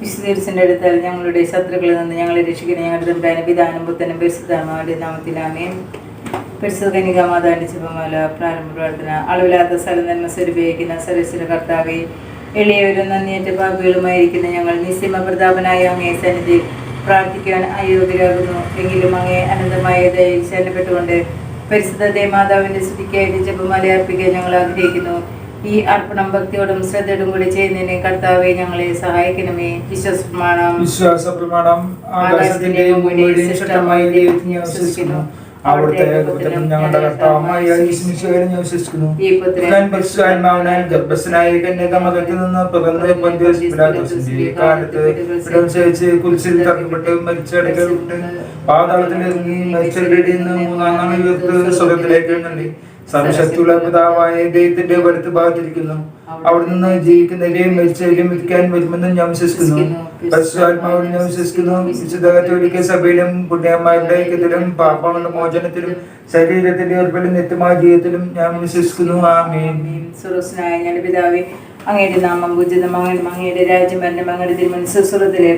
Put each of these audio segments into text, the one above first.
വിശുദ്ധീർസിന്റെ അടുത്താൽ ഞങ്ങളുടെ ശത്രുക്കളിൽ നിന്ന് ഞങ്ങളെ രക്ഷിക്കുന്ന ഞങ്ങളുടെ തമ്പുരാനും പിതാനും പുത്തനും പരിശുദ്ധമാരുടെ നാമത്തിലാമേ പരിശുദ്ധ കനിക മാതാവിന്റെ ശുഭമാല പ്രാരംഭ പ്രാർത്ഥന അളവില്ലാത്ത സ്ഥലം നന്മ സ്വരൂപിക്കുന്ന സരസ്വര കർത്താവെ എളിയവരും നന്ദിയേറ്റ പാപികളുമായിരിക്കുന്ന ഞങ്ങൾ നിസ്യമ പ്രതാപനായ അങ്ങേ സന്നിധി പ്രാർത്ഥിക്കാൻ അയോഗ്യരാകുന്നു. എങ്കിലും അങ്ങേ അനന്തമായ ദയയിൽ ശരണപ്പെട്ടുകൊണ്ട് പരിശുദ്ധ ദേമാതാവിന്റെ സ്തുതിക്കായിട്ട് ജപമാല അർപ്പിക്കാൻ ഞങ്ങൾ ആഗ്രഹിക്കുന്നു. ഈ അർപ്പണം ഭക്തിയോടും ശ്രദ്ധയോടും കൂടി ചെയ്യുന്നതിന് കർത്താവെ ഞങ്ങളെ സഹായിക്കണമേ. വിശ്വാസ പ്രമാണം ആകാശത്തിന്റെയും ഭൂമിയുടെയും ശക്തമായ ദൈവത്തിൽ ഞാൻ വിശ്വസിക്കുന്നു. അവിടുത്തെ ഞങ്ങളുടെ കർത്താവുമായ യേശുമിശിഹായിൽ വിശ്വസിക്കുന്നു. ഈ പുത്രൻ ഞാൻ പരിശുദ്ധാത്മാവിനാൽ ഗർഭസ്ഥനായ കന്യകമതത്തിൽ നിന്ന് പിറന്ന് പന്തിയോസ് പിലാത്തോസിന്റെ കാലത്ത് ഇടംസരിച്ച് കുരിശിൽ തറക്കപ്പെട്ട് മരിച്ചടക്കപ്പെട്ട് പാതാളത്തിൽ ഇറങ്ങി മരിച്ചവരുടെ നിന്ന് മൂന്നാം നാൾ ഉയർത്ത് സ്വർഗത്തിലേക്ക് എഴുന്നള്ളി സർവശക്തിയുള്ള പിതാവായ ദൈവത്തിന്റെ വലത്ത് ഭാഗത്തിരിക്കുന്നു. അവിടെ നിന്ന് ജീവിക്കുന്നവരെയും മരിച്ചവരെയും വിധിക്കാൻ വരുമെന്നും ഞാൻ വിശ്വസിക്കുന്നു. പരിശുദ്ധാത്മാവിൽ ഞാൻ വിശ്വസിക്കുന്നു. വിശുദ്ധകത്തോലിക്ക സഭയിലും പുണ്യന്മാരുടെ ഐക്യത്തിലും പാപങ്ങളുടെ മോചനത്തിലും ശരീരത്തിന്റെ ഉൾപ്പെടെ നിത്യമായ ജീവിതത്തിലും ഞാൻ വിശ്വസിക്കുന്നു. ആമേൻ. സുറസ്നായ ഞങ്ങളുടെ പിതാവേ അങ്ങയുടെ നാമം പൂജിതമാകണം അങ്ങയുടെ രാജ്യം വരണം അങ്ങയുടെ തിരുമൻ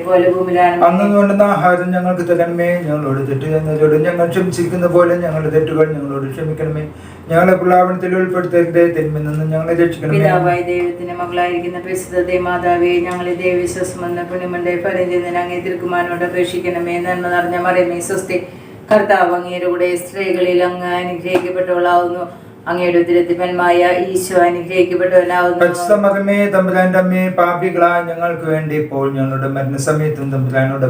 പോലെ ഭൂമിയിലാണ്. അന്ന് വേണ്ടുന്ന ആഹാരം ഞങ്ങൾക്ക് തരണമേ. ഞങ്ങളോട് തെറ്റ് ചെയ്യുന്നവരോട് ഞങ്ങൾ ക്ഷമിച്ചിരിക്കുന്ന പോലെ ഞങ്ങളുടെ തെറ്റുകൾ ഞങ്ങളോട് ക്ഷമിക്കണമേ. ഞങ്ങളെ പ്രലാപനത്തിൽ ഉൾപ്പെടുത്തരുത് തിന്മയിൽ നിന്ന് ഞങ്ങളെ രക്ഷിക്കണം പിതാവായ ദൈവത്തിന്റെ മകളായിരിക്കുന്ന പ്രസിദ്ധ മാതാവേ ഞങ്ങളെ ദൈവവിശ്വാസം എന്ന പുണ്യമന്റെ ഫലം അങ്ങേ തിരുക്കുമാനോട് അപേക്ഷിക്കണമേ നന്മ നിറഞ്ഞ മറിയമേ സ്വസ്തി. കർത്താവ് അങ്ങേരുടെ സ്ത്രീകളിൽ അങ്ങ് അനുഗ്രഹിക്കപ്പെട്ടവളാവുന്നു. അങ്ങയുടെ ഉദരത്തിപ്പന്മായ ഈശോ തമ്പുരാന്റെ പാപികളായ ഞങ്ങൾക്ക് വേണ്ടി ഇപ്പോൾ ഞങ്ങളുടെ മരണസമയത്തും തമ്പുരാനോട്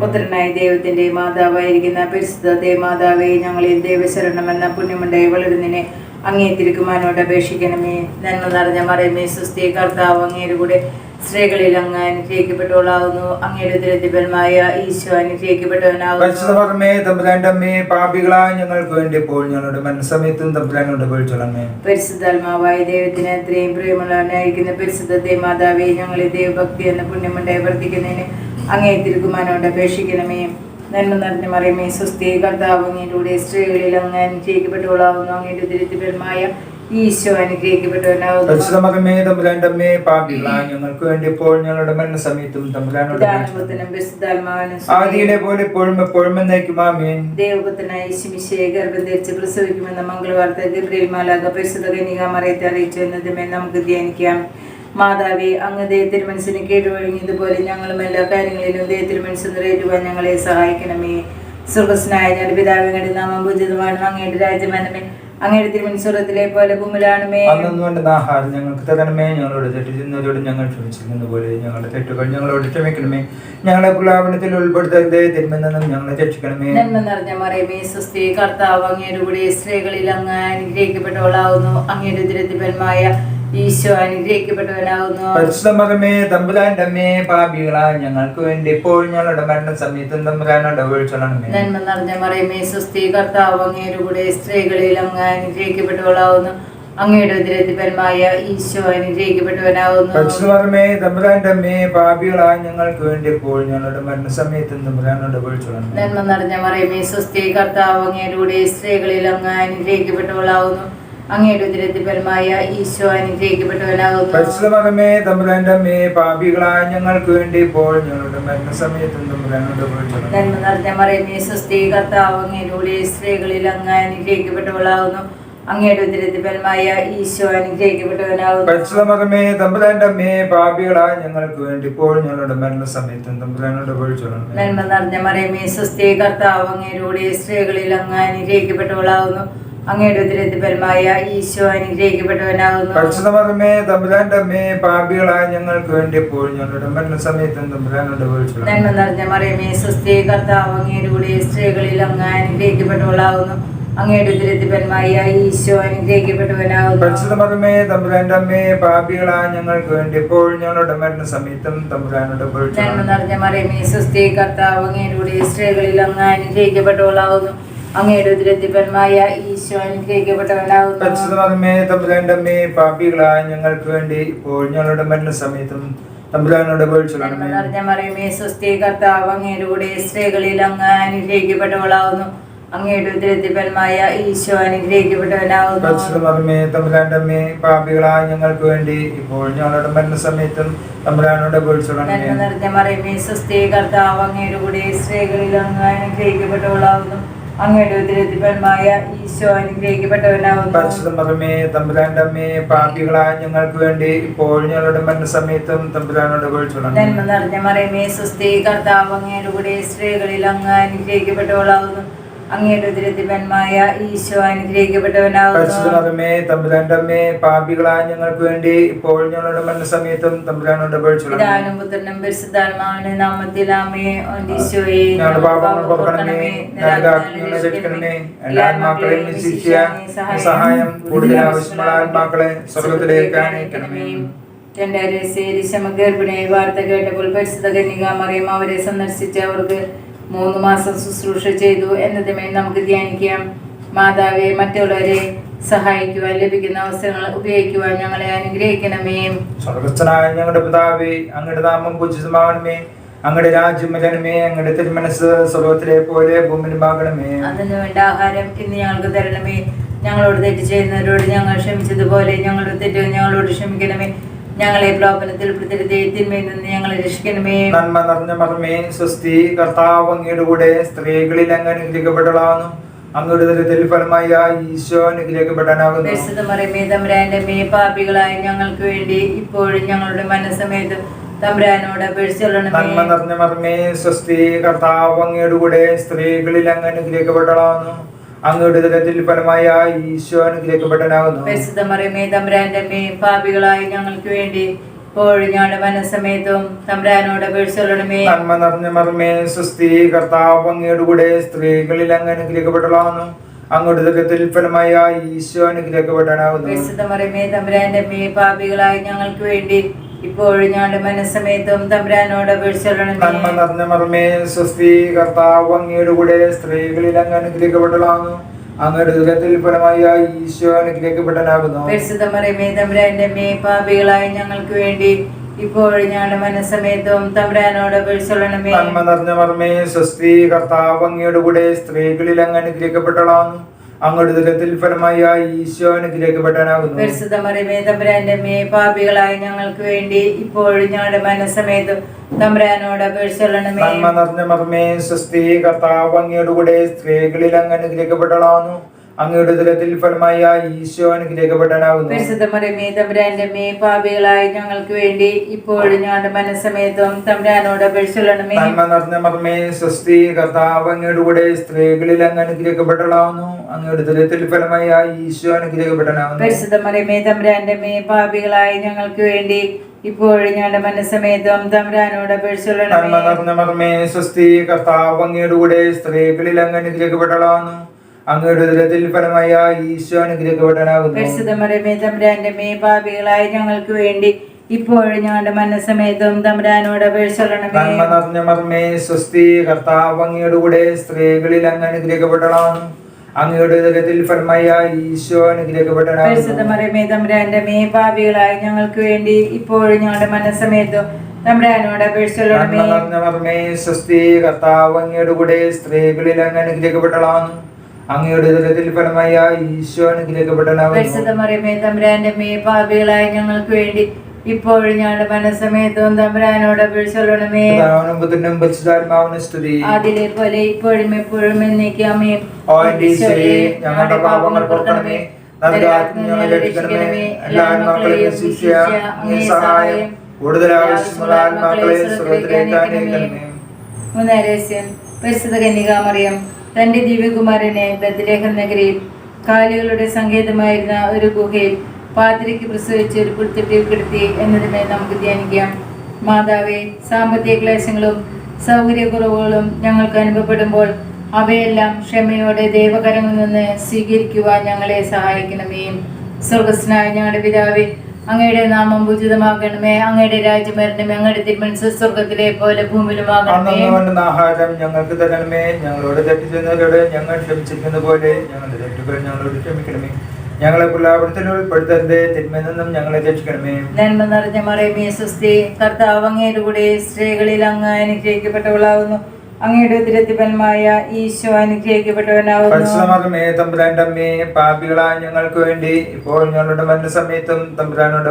പുത്രനായ ദൈവത്തിന്റെ മാതാവായിരിക്കുന്ന പരിശുദ്ധ മാതാവേ ഞങ്ങളെ ദൈവശരണം എന്ന പുണ്യമുണ്ടായി വളരുന്നതിനെ അങ്ങേ തിരുക്കുമാനോട് അപേക്ഷിക്കണമേ. നന്മ നിറഞ്ഞ മറിയമേ സുസ്ഥി കർത്താവ് അങ്ങയുടെ കൂടെ സ്ത്രീകളിൽ അങ്ങ് അനുഗ്രഹിക്കപ്പെട്ടവളാകുന്നു. അങ്ങയുടെ ദരിദ്രമായ ഈശോ അനുഗ്രഹിക്കപ്പെട്ടവനാകുന്നു. പാപികളായ ഞങ്ങൾക്ക് വേണ്ടി ഇപ്പോൾ ഞങ്ങളുടെ മരണസമയത്തും തമ്പുരാനോട് അപേക്ഷിക്കണമേ പരിശുദ്ധാത്മാവായ ദൈവത്തിന് അത്രയും പ്രിയമുള്ളവനായിരിക്കുന്ന പരിശുദ്ധ മാതാവേ ഞങ്ങളെ ദൈവഭക്തി എന്ന പുണ്യമുണ്ടായി വർദ്ധിക്കുന്നതിന് അങ്ങേ തിരുക്കുമാനോട് അപേക്ഷിക്കണമേ. നന്മ നിറഞ്ഞ മറിയമേ സ്വസ്തി കർത്താവ് അങ്ങയുടെ സ്ത്രീകളിൽ അങ്ങ് അനുഗ്രഹിക്കപ്പെട്ടവളാകുന്നു. അങ്ങയുടെ തിരുത്തിപരമായ ഈശോ അനുഗ്രഹിക്കപ്പെട്ടവനാവുന്നു. പരിശുദ്ധമകമേ തമ്പുരാന്റെ അമ്മേ പാപികളായ ഞങ്ങൾക്ക് വേണ്ടി ഇപ്പോൾ ഞങ്ങളുടെ തമ്പുരാനോട് അപേക്ഷിക്കണം പിതാനുപുത്രനും പരിശുദ്ധാത്മാവിനും ആദിയിലെ പോലെ എപ്പോഴും എപ്പോഴും എന്നേക്കും ആമേൻ. ദൈവപുത്രനായ ഈശുമിശയെ ഗർഭം ധരിച്ച് പ്രസവിക്കുമെന്ന മംഗളവാർത്ത ഗബ്രിയേൽ മാലാക പരിശുദ്ധ കന്യക മറിയത്തെ അറിയിച്ചു എന്നതുമേ നമുക്ക് ധ്യാനിക്കാം. മാതാവേ അങ്ങ് ദൈവത്തിന് മനസ്സിന് കീഴ്വഴങ്ങിയതുപോലെ ഞങ്ങളും എല്ലാ കാര്യങ്ങളിലും ദൈവത്തിന് മനസ്സ് നിറയേറ്റുവാൻ ഞങ്ങളെ സഹായിക്കണമേ. സുഹൃസ്നായ ഞാൻ പിതാവിങ്ങളുടെ നാമം പൂജിതമാണ് അങ്ങയുടെ രാജ്യമാനമേ അങ്ങയുടെ തിരുമൻസ്വരത്തിലെ പോലെ കുമിലാണമേ അന്നു വേണ്ടുന്ന ആഹാരം ഞങ്ങൾക്ക് തരണമേ. ഞങ്ങളോട് തെറ്റ് ചെയ്യുന്നവരോട് ഞങ്ങൾ ക്ഷമിച്ചിരുന്നത് പോലെ ഞങ്ങളുടെ തെറ്റുകൾ ഞങ്ങളോട് ക്ഷമിക്കണമേ. ഞങ്ങളെ പ്രലാപനത്തിൽ ഉൾപ്പെടുത്തരുതേ തിരുമെന്നും ഞങ്ങളെ രക്ഷിക്കണമേ. നന്മ നിറഞ്ഞ മറിയമേ സുസ്ഥി കർത്താവ് അങ്ങയുടെ കൂടെ സ്ത്രീകളിൽ അങ്ങ് അനുഗ്രഹിക്കപ്പെട്ടവളാവുന്നു. അങ്ങയുടെ ദുരിതപരമായ ഈശോ അനുഗ്രഹിക്കപ്പെട്ടവനാവുന്നു പരിശുദ്ധമകമേ തമ്പുരാന്റെ അമ്മേ പാപികളായ ഞങ്ങൾക്ക് വേണ്ടി ഇപ്പോൾ ഞങ്ങളുടെ മരണസമയത്തും തമ്പുരാനോട് അപേക്ഷിക്കണമേ നന്മ നിറഞ്ഞ മറിയമേ സുസ്ഥി കർത്താവ് അങ്ങയുടെ കൂടെ സ്ത്രീകളിൽ അങ്ങ് അനുഗ്രഹിക്കപ്പെട്ടവളാവുന്നു. അങ്ങയുടെ ഉദരത്തിപരമായ ഈശോ അനുഗ്രഹിക്കപ്പെട്ടവനാവുന്നു. പരിശുദ്ധമകമേ തമ്പുരാന്റെ അമ്മേ പാപികളായ ഞങ്ങൾക്ക് വേണ്ടി ഇപ്പോൾ ഞങ്ങളുടെ തമ്പുരാനോട് അപേക്ഷിക്കണമേ നന്മ നിറഞ്ഞ മറിയമേ സ്വസ്തി കർത്താവ് അങ്ങയുടെ കൂടെ സ്ത്രീകളിൽ അങ്ങ് അനുഗ്രഹിക്കപ്പെട്ടവളാവുന്നു. അങ്ങയുടെ ഉദരത്തിപരമായ ഈശോ പരിശുദ്ധമകമേ തമ്പുരാന്റെ അമ്മേ പാപികളായ ഞങ്ങൾക്ക് വേണ്ടി ഇപ്പോൾ ഞങ്ങളുടെ മരണസമയത്തും തമ്പുരാനോട് നന്മ നിറഞ്ഞ മറിയമേ കർത്താവ് സ്ത്രീകളിൽ അങ്ങ് അനുഗ്രഹിക്കപ്പെട്ടവളാകുന്നു. അങ്ങയുടെ ഈശോ പരിശുദ്ധമകമേ തമ്പുരാന്റെ അമ്മേ പാപികളായ ഞങ്ങൾക്ക് വേണ്ടി ഇപ്പോൾ ഞങ്ങളുടെ മരണസമയത്തും തമ്പുരാനോട് അപേക്ഷിക്കണമേ നന്മ നിറഞ്ഞ മറിയമേ സുസ്ഥി കർത്താവ് അങ്ങയുടെ സ്ത്രീകളിൽ അങ്ങ് അനുഗ്രഹിക്കപ്പെട്ടവളാവുന്നു അങ്ങയുടെ ഉദരത്തിപരമായ ഈശോ അനുഗ്രഹിക്കപ്പെട്ടവനാകുന്നു. പരിശുദ്ധമകമേ തമ്പുരാന്റെ അമ്മേ പാപികളായ ഞങ്ങൾക്ക് വേണ്ടി ഞങ്ങളുടെ തമ്പുരാനോട് നന്മ നിറഞ്ഞ മറിയമേ സുസ്ഥി കർത്താവ് അങ്ങയുടെ കൂടെ സ്ത്രീകളിൽ അങ്ങ് അനുഗ്രഹിക്കപ്പെട്ടവളാകുന്നു. അങ്ങയുടെ ഉദരത്തിപരമായ ഈശോ അനുഗ്രഹിക്കപ്പെട്ടവനാകുന്നു. തമ്പുരാന്റെ അമ്മേ പാപികളായ ഞങ്ങൾക്ക് വേണ്ടി ഇപ്പോൾ ഞങ്ങളുടെ മരണസമയത്തും തമ്പുരാനോട് നന്മ അപേക്ഷിക്കണമേ നിറഞ്ഞ മറിയമേ സുസ്ഥി കർത്താവ് അങ്ങയുടെ കൂടെ സ്ത്രീകളിൽ അങ്ങ് അനുഗ്രഹിക്കപ്പെട്ടവളാവുന്നു അങ്ങയുടെ ഈശോ പാപികളായ ഞങ്ങൾക്ക് വേണ്ടി ഇപ്പോൾ ഞങ്ങളുടെ തമ്പുരാനോട് നിറഞ്ഞ മറിയമേ കർത്താവ് അങ്ങയുടെ കൂടെ സ്ത്രീകളിൽ അങ്ങ് അനുഗ്രഹിക്കപ്പെട്ടവളാവുന്നു അങ്ങയുടെ ഈശോ പാപികളായ ഞങ്ങൾക്ക് വേണ്ടി ഇപ്പോൾ ഞങ്ങളുടെ മരണസമയത്തും തമ്പുരാനോട് തമ്പുരാനോടെ നിറഞ്ഞ മറിയമേ സ്വസ്തി കർത്താവ് അങ്ങയുടെ കൂടെ സ്ത്രീകളിൽ അങ്ങ് അനുഗ്രഹിക്കപ്പെട്ടവളാവുന്നു അങ്ങയുടെ ഉദരത്തിൽ ഫലമായ ഈശോ തമ്പുരാന്റെ അമ്മേ പാപികളായ ഞങ്ങൾക്ക് വേണ്ടി ഇപ്പോൾ ഞങ്ങളുടെ മരണസമയത്തും തമ്പുരാനോട് നന്മ നിറഞ്ഞ മറിയമേ സുസ്ഥി കർത്താവ് അങ്ങയുടെ കൂടെ സ്ത്രീകളിൽ അങ്ങ് അനുഗ്രഹിക്കപ്പെട്ടവളാവുന്നു. അങ്ങയുടെ ഉദരത്തിൽ ഫലമായ ഈശോ അനുഗ്രഹിക്കപ്പെട്ടവനാകുന്നു തമ്പുരാണ്ടമ്മേ തമ്പുരാന്റെ അമ്മേ പാപികളായ ഞങ്ങൾക്ക് വേണ്ടി ഇപ്പോൾ ഞങ്ങളുടെ തമ്പുരാനോട് പൊളിച്ചോളണമേ പിതാവിനും പുത്രനും പരിശുദ്ധാത്മാവിന്റെ നാമത്തിൽ ഈശോയെ പാപങ്ങൾ പുറക്കണമേ ഞങ്ങളെ രക്ഷിക്കണമേ. എല്ലാ ആത്മാക്കളെയും ശിക്ഷിക്കാൻ സഹായം കൂടുതൽ ആവശ്യമുള്ള ആത്മാക്കളെ സ്വർഗത്തിലേക്ക് വാർത്ത കേട്ടപ്പോൾ പരിശുദ്ധ അവരെ സന്ദർശിച്ച് അവർക്ക് മൂന്ന് മാസം ശുശ്രൂഷ ചെയ്തു. എന്നതുമേ നമുക്ക് ധ്യാനിക്കാം. മാതാവെ മറ്റുള്ളവരെ സഹായിക്കുവാൻ ലഭിക്കുന്ന അവസരങ്ങൾ ഉപയോഗിക്കുവാൻ ഞങ്ങളെ അനുഗ്രഹിക്കണമേ. സ്വർഗസ്ഥനായ ഞങ്ങളുടെ പിതാവേ അങ്ങയുടെ നാമം പൂജിതമാകണമേ. അങ്ങയുടെ രാജ്യം വരണമേ. അങ്ങയുടെ തിരുമനസ് സ്വർഗത്തിലെ പോലെ ഭൂമിയിലുമാകണമേ. അതിന് വേണ്ട ആഹാരം ഇന്ന് ഞങ്ങൾക്ക് തരണമേ. ഞങ്ങളോട് തെറ്റ് ചെയ്യുന്നവരോട് ഞങ്ങൾ ക്ഷമിച്ചതുപോലെ ഞങ്ങളുടെ തെറ്റുകൾ ഞങ്ങളോട് ക്ഷമിക്കണമേ. ഞങ്ങളെ പ്രലോഭനത്തിൽ പ്രതിരുതേ തിന്മയിൽ നിന്ന് ഞങ്ങളെ രക്ഷിക്കണമേ. നന്മ നിറഞ്ഞ മർമ്മേ സ്വസ്തി കർത്താവ് അങ്ങയുടെ കൂടെ സ്ത്രീകളിൽ അങ്ങ് അനുഗ്രഹിക്കപ്പെട്ടതാകുന്നു അങ്ങയുടെ ദരിദ്രത്തിൽ ഫലമായ ഈശോ അനുഗ്രഹിക്കപ്പെടാനാകുന്നു. പരിശുദ്ധ മറിയമേ തമ്പുരാന്റെ മേ പാപികളായ ഞങ്ങൾക്ക് വേണ്ടി ഇപ്പോഴും ഞങ്ങളുടെ മനസ്സമേതം തമ്പുരാനോട് അപേക്ഷിച്ചൊള്ളണമേ നന്മ നിറഞ്ഞ മർമ്മേ സ്വസ്തി കർത്താവ് അങ്ങയുടെ കൂടെ സ്ത്രീകളിൽ അങ്ങ് അനുഗ്രഹിക്കപ്പെട്ടതാകുന്നു അങ്ങയുടെ ഫലമായ ഈശോ അനുഗ്രഹിക്കപ്പെട്ടനാകുന്നു പാപികളായ ഞങ്ങൾക്ക് വേണ്ടി ഇപ്പോഴും ഞങ്ങളുടെ മനസ്സമേതും തമ്പുരാനോട് അപേക്ഷിച്ചൊള്ളണമേ നന്മ നിറഞ്ഞ മർമ്മേ സ്വസ്തി കർത്താവ് അങ്ങയുടെ കൂടെ സ്ത്രീകളിൽ അങ്ങ് അങ്ങോട്ട് അങ്ങയുടെ ഫലമായ ഈശോ പാപികളായ ഞങ്ങൾക്ക് വേണ്ടി ഇപ്പോഴും ഞങ്ങളുടെ മനസ്സമേതും തമ്പുരാനോട് അപേക്ഷിച്ചൊള്ളണമേ നന്മ നിറഞ്ഞ മർമ്മേ സ്വസ്തി കർത്താവ് അങ്ങയുടെ കൂടെ സ്ത്രീകളിൽ അങ്ങ് അനുഗ്രഹിക്കപ്പെട്ടതാകുന്നു അങ്ങയുടെ ദുരിതത്തിൽ ഫലമായ ഈശോ അനുഗ്രഹിക്കപ്പെടാനാകുന്നു പരിശുദ്ധ മറിയമേ തമ്പുരാന്റെ മേ പാപികളായ ഞങ്ങൾക്ക് വേണ്ടി ഇപ്പോഴും ഞങ്ങളുടെ മനസ്സമേതും തമ്പുരാനോട് അപേക്ഷിച്ചൊള്ളണമേ നന്മ നിറഞ്ഞ മർമ്മേ സ്വസ്തി കർത്താവ് അങ്ങയുടെ കൂടെ സ്ത്രീകളിൽ അങ്ങ് അനുഗ്രഹിക്കപ്പെട്ടതാകുന്നു അങ്ങയുടെ ദുരിതത്തിൽ ഫലമായ ഈശോ അനുഗ്രഹിക്കപ്പെട്ടാനാകുന്നു പരിശുദ്ധ മറിയമേ തമ്പുരാന്റെ മേ പാപികളായ ഞങ്ങൾക്ക് വേണ്ടി ഇപ്പോഴും ഞങ്ങളുടെ മനസ്സമേതും തമ്പുരാനോട് അപേക്ഷിച്ചൊള്ളണമേ നന്മ നിറഞ്ഞ മർമ്മേ സ്വസ്തി കർത്താവ് അങ്ങയുടെ കൂടെ സ്ത്രീകളിൽ അങ്ങനെ അനുഗ്രഹിക്കപ്പെട്ടതാകുന്നു അങ്ങയുടെ ദുരിതത്തിൽ ഫലമായ ഈശോ അനുഗ്രഹിക്കപ്പെടാനാകുന്നു പരിശുദ്ധ മറിയമേ തമ്പുരാന്റെ മേ പാപികളായ ഞങ്ങൾക്ക് വേണ്ടി ഇപ്പോഴും ഞങ്ങളുടെ മനസ്സമേതും തമ്പുരാനോട് അപേക്ഷിച്ചൊള്ളണമേ നന്മ നിറഞ്ഞ മർമ്മേ സ്വസ്തി കർത്താവ് അങ്ങയുടെ കൂടെ സ്ത്രീകളിൽ അങ്ങ് അനുഗ്രഹിക്കപ്പെട്ടതാകുന്നു അങ്ങയുടെ ഫലമായി ആ ഈശോ അനുഗ്രഹിക്കപ്പെടാനാകുന്നു പരിശുദ്ധ മറിയമേ തമ്പുരാന്റെ മേ പാപികളായി ഞങ്ങൾക്ക് വേണ്ടി ഇപ്പോഴും ഞങ്ങളുടെ മനസ്സമേതം തമ്പുരാനോട് അപേക്ഷിച്ചൊള്ളണമേ നന്മ നിറഞ്ഞ മർമ്മേ സ്വസ്തി കർത്താവ് അങ്ങയുടെ കൂടെ സ്ത്രീകളിൽ അങ്ങ് അനുഗ്രഹിക്കപ്പെട്ടതാകുന്നു അങ്ങയുടെ ഉദരത്തിൽ ഫലമായ ഈശോ അനുഗ്രഹിക്കപ്പെടാനാകുന്നു പരിശുദ്ധ മറിയമേ തമ്പുരാന്റെ മേ പാപികളായ ഞങ്ങൾക്ക് വേണ്ടി ഇപ്പോഴും ഞങ്ങളുടെ മനസ്സമേതും തമ്പുരാനോട് സ്വസ്തി കർത്താവ് അങ്ങയുടെ കൂടെ സ്ത്രീകളിൽ അങ്ങ് അനുഗ്രഹിക്കപ്പെട്ടതാകുന്നു അങ്ങയുടെ ഉദരത്തിൽ ഫലമായ ഈശോ തമ്പുരാന്റെ മേ പാപികളായി ഞങ്ങൾക്ക് വേണ്ടി ഇപ്പോഴും ഞങ്ങളുടെ മനസ്സമേതും തമ്പുരാനോട് അപേക്ഷിച്ചൊള്ളണമേ നന്മ നിറഞ്ഞ മർമ്മേ സ്വസ്തി കർത്താവ് അങ്ങയുടെ കൂടെ സ്ത്രീകളിൽ അങ്ങ് അനുഗ്രഹിക്കപ്പെട്ടതാകുന്നു അങ്ങയുടെ ദുരിതത്തിൽ ആ ഈശോ തമ്പുരാന്റെ മേ പാപികളായ ഞങ്ങൾക്ക് വേണ്ടി ഇപ്പോഴും ഞങ്ങളുടെ മനസ്സമയത്തും തമ്പുരാനോട് പരിശുദ്ധാത്മാവിനും അതിലെ പോലെ ഇപ്പോഴും എപ്പോഴും എന്നേക്കാമേ ഞങ്ങളുടെ പാപങ്ങൾ പൊറുക്കണമേ. സഹായം കൂടുതൽ ആവശ്യമുള്ള ആത്മാക്കളെ പരിശുദ്ധ കന്യകാമറിയം. തന്റെ ദിവ്യകുമാരനെ ബദ്ലേഹം നഗരിയിൽ കാലുകളുടെ സങ്കേതമായിരുന്ന ഒരു ഗുഹയിൽ പാതിരിക്ക് പ്രസവിച്ച് ഒരു പുൽത്തൊട്ടിയിൽ കിടത്തി എന്നതിനെ നമുക്ക് ധ്യാനിക്കാം. മാതാവെ സാമ്പത്തിക ക്ലേശങ്ങളും സൗകര്യക്കുറവുകളും ഞങ്ങൾക്ക് അനുഭവപ്പെടുമ്പോൾ അവയെല്ലാം ക്ഷമയോടെ ദൈവകരങ്ങളിൽ നിന്ന് സ്വീകരിക്കുവാൻ ഞങ്ങളെ സഹായിക്കണമേ. സ്വർഗസ്നായ ഞങ്ങളുടെ പിതാവേ അങ്ങയുടെ നാമം ഉചിതമാകണമേ അങ്ങയുടെ രാജ്യം വരണമേ അങ്ങയുടെ തിരുമനസ് സ്വർഗത്തിലെ പോലെ ഭൂമിയിലുമാകണമേ ആഹാരം ഞങ്ങൾക്ക് തരണമേ ഞങ്ങളോട് തെറ്റ് ചെയ്യുന്നവരോട് ഞങ്ങൾ ക്ഷമിച്ചിരിക്കുന്ന പോലെ ഞങ്ങളുടെ തെറ്റുകൾ ഞങ്ങളോട് ക്ഷമിക്കണമേ. ഞങ്ങളെ പുല്ലാപുരത്തിൽ ഉൾപ്പെടുത്തരുത് തിന്മയിൽ നിന്നും ഞങ്ങളെ രക്ഷിക്കണമേ. നന്മ നിറഞ്ഞ മറിയമേ സ്വസ്തി. കർത്താവ് അങ്ങയുടെ കൂടെ സ്ത്രീകളിൽ അങ്ങ് അനുഗ്രഹിക്കപ്പെട്ടവളാകുന്നു അങ്ങയുടെ തിരുത്തിപ്പന്മായ ഈശോ അനുഗ്രഹിക്കപ്പെട്ടവനാവുന്നു. പാപികളായ ഞങ്ങൾക്ക് വേണ്ടി ഇപ്പോൾ ഞങ്ങളുടെ മരണസമയത്തും തമ്പുരാനോട്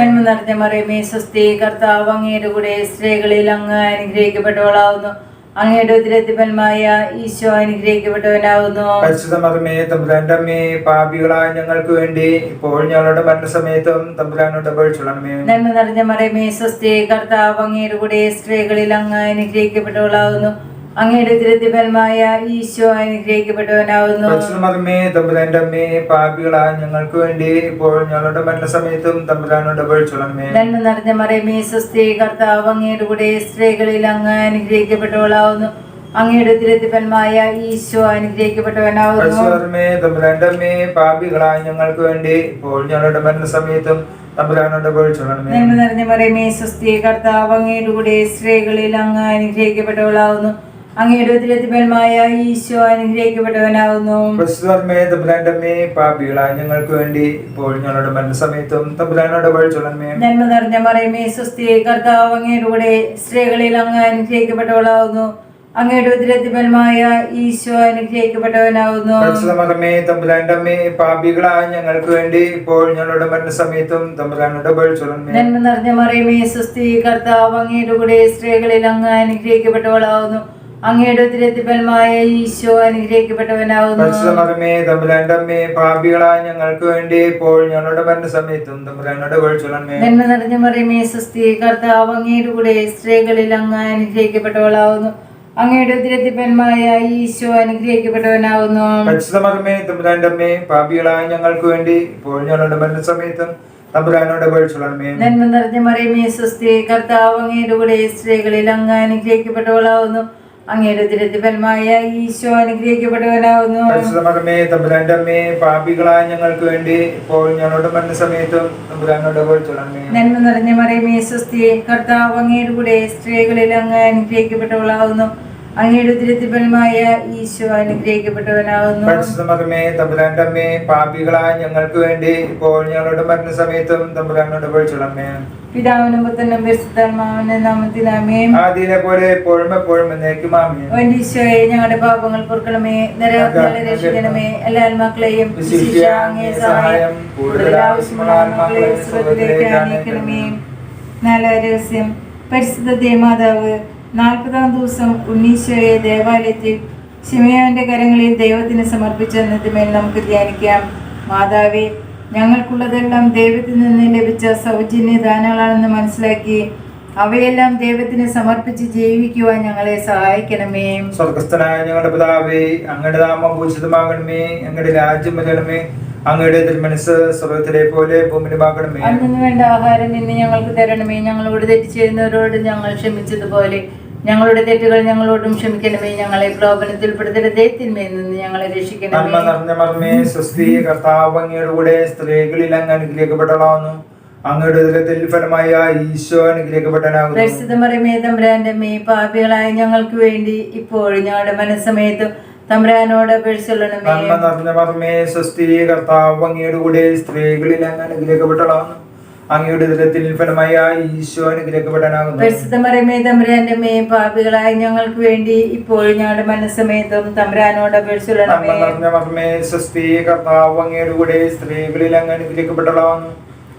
നന്മ നടത്തിയ മറിയമേ സ്വസ്തി കർത്താവ് അങ്ങയുടെ കൂടെ സ്ത്രീകളിൽ അങ്ങ് അനുഗ്രഹിക്കപ്പെട്ടവളാവുന്നു. അങ്ങയുടെ ഉദരത്തിഫലമായ ഈശോ അനുഗ്രഹിക്കപ്പെട്ടവനാവുന്നു. പരിശുദ്ധമേ തമ്പുരാന്റെ അമ്മേ പാപികളായ ഞങ്ങൾക്ക് വേണ്ടി ഇപ്പോൾ ഞങ്ങളുടെ മരണസമയത്തും തമ്പുരാനോട് അപേക്ഷിക്കണമേ നന്മ നിറഞ്ഞ മറിയമേ സ്വസ്തി കർത്താവ് അങ്ങയുടെ കൂടെ സ്ത്രീകളിൽ അങ്ങ് അനുഗ്രഹിക്കപ്പെട്ടവളാവുന്നു. അങ്ങയുടെ തിരുത്തിപ്പന്മായ ഈശോ അനുഗ്രഹിക്കപ്പെട്ടവനാവുന്നു. പരിശുദ്ധമേ തമ്പുരാന്റെ അമ്മേ പാപികളായ ഞങ്ങൾക്ക് വേണ്ടി ഇപ്പോൾ ഞങ്ങളുടെ മരണസമയത്തും തമ്പുരാനോട് അപേക്ഷിക്കണമേ നന്മ നിറഞ്ഞ മറിയമേ സ്വസ്തി കർത്താവ് അങ്ങയുടെ കൂടെ സ്ത്രീകളിൽ അങ്ങ് അനുഗ്രഹിക്കപ്പെട്ടവളാവുന്നു. അങ്ങയുടെ തിരുത്തിപ്പന്മായ ഈശോ അനുഗ്രഹിക്കപ്പെട്ടവനാവുന്നു. പാപികളായ ഞങ്ങൾക്ക് വേണ്ടി ഇപ്പോൾ ഞങ്ങളുടെ മരണസമയത്തും നിറഞ്ഞ മറിയമേ സ്വസ്തി കർത്താവ് അങ്ങയുടെ കൂടെ സ്ത്രീകളിൽ അങ്ങ് അനുഗ്രഹിക്കപ്പെട്ടവളാവുന്നു. അങ്ങയുടെ ഉദരത്തിഫലമായ ഈശോ അനുഗ്രഹിക്കപ്പെട്ടവനാവുന്നു പരിശുദ്ധമേ തമ്പുരാന്റെ അമ്മേ പാപികളായ ഞങ്ങൾക്ക് വേണ്ടി ഇപ്പോൾ ഞങ്ങളുടെ മരണസമയത്തും തമ്പുരാനോട് വഴിച്ചുള്ളമേ നന്മ നിറഞ്ഞ മറിയമേ സ്വസ്തി കർത്താവ് അങ്ങയുടെ കൂടെ സ്ത്രീകളിൽ അങ്ങ് അനുഗ്രഹിക്കപ്പെട്ടവളാകുന്നു. അങ്ങയുടെ ഉദരത്തിഫലമായ ഈശോ അനുഗ്രഹിക്കപ്പെട്ടവനാവുന്നു പരിശുദ്ധമേ തമ്പുരാന്റെ അമ്മേ പാപികളായ ഞങ്ങൾക്ക് വേണ്ടി ഇപ്പോൾ ഞങ്ങളുടെ മരണസമയത്തും തമ്പുരാനോട് അപേക്ഷിക്കണമേ നന്മ നിറഞ്ഞ മറിയമേ സ്വസ്തി കർത്താവ് അങ്ങയുടെ കൂടെ സ്ത്രീകളിൽ അങ്ങ് അനുഗ്രഹിക്കപ്പെട്ടവളാവുന്നു അങ്ങയുടെ ഉദരത്തിഫലമായ ഈശോ അനുഗ്രഹിക്കപ്പെട്ടവനാവുന്നു. പരിശുദ്ധമേ തമ്പുരാന്റെ അമ്മേ പാപികളായ ഞങ്ങൾക്ക് വേണ്ടി ഇപ്പോൾ ഞങ്ങളുടെ മരണസമയത്തും തമ്പുരാനോട് അപേക്ഷിക്കണമേ നന്മ നിറഞ്ഞ മറിയമേ സ്വസ്തി കർത്താവ് അങ്ങയുടെ കൂടെ സ്ത്രീകളിൽ അങ്ങ് അനുഗ്രഹിക്കപ്പെട്ടവളാവുന്നു. അങ്ങയുടെ ഉദരത്തിഫലമായ ഈശോ അനുഗ്രഹിക്കപ്പെട്ടവനാവുന്നു. പരിശുദ്ധമേ തമ്പുരാന്റെ അമ്മേ പാപികളായ ഞങ്ങൾക്ക് വേണ്ടി ഇപ്പോൾ ഞങ്ങളുടെ മരണസമയത്തും തമ്പുരാനോട് അപേക്ഷിക്കണമേ നന്മ നിറഞ്ഞ മറിയമേ സ്വസ്തി കർത്താവ് അങ്ങയുടെ കൂടെ സ്ത്രീകളിൽ അങ്ങ് അനുഗ്രഹിക്കപ്പെട്ടവളാവുന്നു. അങ്ങയുടെ ഉദരത്തിഫലമായ ഈശോ അനുഗ്രഹിക്കപ്പെട്ടവനാവുന്നു. പരിശുദ്ധമേ തമ്പുരാന്റെ അമ്മേ പാപികളായ ഞങ്ങൾക്ക് വേണ്ടി ഇപ്പോൾ ഞങ്ങളുടെ മരണസമയത്തും തമ്പുരാനോട് അപേക്ഷിക്കണമേ നന്മ നിറഞ്ഞ മറിയമേ സ്വസ്തിയെ കർത്താവ് അങ്ങയുടെ കൂടെ സ്ത്രീകളിൽ അങ്ങ് അനുഗ്രഹിക്കപ്പെട്ടവളാവുന്നു. അങ്ങയുടെ ഉദരത്തിഫലമായ ഈശോ അനുഗ്രഹിക്കപ്പെട്ടവനാകുന്നു തമ്പുരാന്റെ അമ്മേ പാപികളായ ഞങ്ങൾക്ക് വേണ്ടി ഇപ്പോൾ ഞങ്ങളുടെ മരണസമയത്തും തമ്പുരാനോട് അപേക്ഷിക്കണമേ പിതാവിനും പുത്രനും ആദ്യനെ പോലെ എപ്പോഴും എപ്പോഴും ഈശോയെ ഞങ്ങളുടെ പാപങ്ങൾ പൊറുക്കണമേ. നരകങ്ങളെ രക്ഷിക്കണമേ. എല്ലാ ആത്മാക്കളെയും സഹായം കൂടുതൽ ആവശ്യമുള്ള ആത്മാക്കളെ സ്വർഗത്തിലേക്ക് ആനയിക്കണമേ. നാലാം രഹസ്യം പരിശുദ്ധ ദേമാതാവ് നാൽപ്പതാം ദിവസം ഉണ്ണീശോയെ ദേവാലയത്തിൽ ശിമയോന്റെ കരങ്ങളിൽ ദൈവത്തിന് സമർപ്പിച്ച എന്നതിന്മേൽ നമുക്ക് ധ്യാനിക്കാം. മാതാവേ ഞങ്ങൾക്കുള്ളതെല്ലാം ദൈവത്തിൽ നിന്ന് ലഭിച്ച സൗജന്യ ദാനങ്ങളാണെന്ന് മനസ്സിലാക്കി അവയെല്ലാം ദൈവത്തിന് സമർപ്പിച്ച് ജീവിക്കുവാൻ ഞങ്ങളെ സഹായിക്കണമേ. സ്വർഗസ്ഥനായ ഞങ്ങളുടെ പിതാവേ അങ്ങയുടെ നാമം ഭൂഷിതമാകണമേ അങ്ങയുടെ രാജ്യം വരണമേ അങ്ങയുടെ തിരുമനസ് സ്വർഗത്തിലെ പോലെ ഭൂമിയിലുമാകണമേ. അന്നു വേണ്ട ആഹാരം ഇന്ന് ഞങ്ങൾക്ക് തരണമേ. ഞങ്ങളോട് തെറ്റ് ചെയ്യുന്നവരോട് ഞങ്ങൾ ക്ഷമിച്ചതുപോലെ ഞങ്ങളുടെ തെറ്റുകൾ ഞങ്ങളോടും ക്ഷമിക്കണമേ. ഞങ്ങളെ പ്രലോഭനത്തിൽ ഉൾപ്പെടുത്തരുതേ തിന്മയിൽ നിന്ന് ഞങ്ങളെ രക്ഷിക്കണമേ. നിറഞ്ഞ മർമ്മേ സ്വസ്തി കർത്താവ് അങ്ങയുടെ കൂടെ സ്ത്രീകളിൽ അങ്ങ് അനുഗ്രഹിക്കപ്പെട്ടളാവുന്നു അങ്ങയുടെ ഉദരത്തിൽ ഫലമായ ഈശോ അനുഗ്രഹിക്കപ്പെട്ടനാകുന്നു പരിശുദ്ധമറിമേ തമ്പ്രാന്റെ മേ പാപികളായ ഞങ്ങൾക്ക് വേണ്ടി ഇപ്പോഴും ഞങ്ങളുടെ മനസ്സമയത്ത് തമ്പ്രാനോട് അപേക്ഷിച്ചുള്ളണമേ നന്മ നിറഞ്ഞ മർമ്മേ സ്വസ്തി കർത്താവ് അങ്ങയുടെ കൂടെ സ്ത്രീകളിൽ അങ്ങ് അനുഗ്രഹിക്കപ്പെട്ടളാവുന്നു അങ്ങയുടെ ഉദരത്തിൽ ഫലമായ ഈശോ അനുഗ്രഹിക്കപ്പെട്ടനാകുന്നു പരിശുദ്ധമറിമേ തമ്പുരാന്റെ മേ പാപികളായ ഞങ്ങൾക്ക് വേണ്ടി ഇപ്പോൾ ഞങ്ങളുടെ മനസ്സമേതും തമ്പുരാനോട് മർമ്മേ സ്വസ്തി കർത്താവ് അങ്ങയുടെ കൂടെ സ്ത്രീകളിൽ അങ്ങ് അനുഗ്രഹിക്കപ്പെട്ടളാവുന്നു